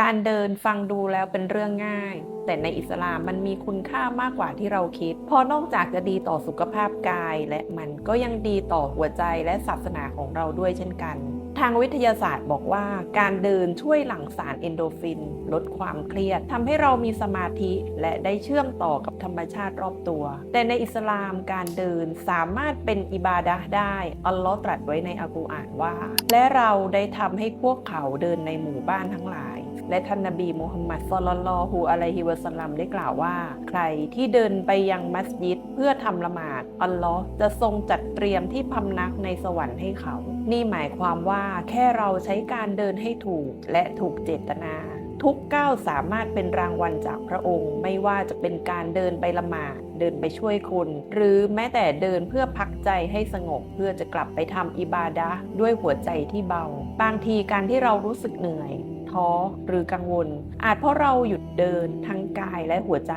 การเดินฟังดูแล้วเป็นเรื่องง่าย แต่ในอิสลามมันมีคุณค่ามากกว่าที่เราคิด เพราะนอกจากจะดีต่อสุขภาพกาย และมันก็ยังดีต่อหัวใจและศาสนาของเราด้วยเช่นกัน ทางวิทยาศาสตร์บอกว่า การเดินช่วยหลั่งสารเอนโดฟิน ลดความเครียดทำให้เรามีสมาธิและได้เชื่อมต่อกับธรรมชาติรอบตัว แต่ในอิสลามการเดินสามารถเป็นอิบาดะห์ได้ อัลลอฮ์ตรัสไว้ในอัลกุรอานว่า และเราได้ทำให้พวกเขาเดินในหมู่บ้านทั้งหลาย และท่านนบีมูฮัมมัดศ็อลลัลลอฮุอะลัยฮิวะสัลลัมได้กล่าวว่า ใครที่เดินไปยังมัสยิดเพื่อทำละหมาด อัลลอฮ์จะทรงจัดเตรียมที่พำนักในสวรรค์ให้เขา นี่หมายความว่าแค่เราใช้การเดินให้ถูกและถูกเจตนา ทุกก้าวสามารถเป็นรางวัลจากพระองค์ ไม่ว่าจะเป็นการเดินไปละหมาดเดินไปช่วยคน หรือแม้แต่เดินเพื่อพักใจให้สงบเพื่อจะกลับไปทำอิบาดะด้วยหัวใจที่เบา บางทีการที่เรารู้สึกเหนื่อย ท้อหรือกังวล อาจเพราะเราหยุดเดินทั้งกายและหัวใจ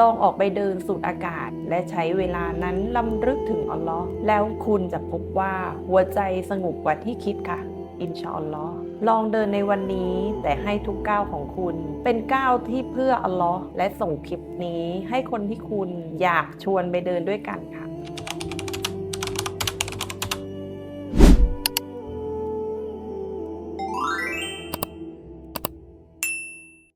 ลองออกไปเดินสูดอากาศ และใช้เวลานั้นลำลึกถึงอัลลอฮ์แล้วคุณจะพบว่าหัวใจสงบกว่าที่คิดค่ะ อินชาอัลลอฮ์ลองเดินในวันนี้แต่ให้ทุกก้าวของคุณ เป็นก้าวที่เพื่ออัลลอฮ์และส่งคลิปนี้ให้คนที่คุณอยากชวนไปเดินด้วยกันค่ะ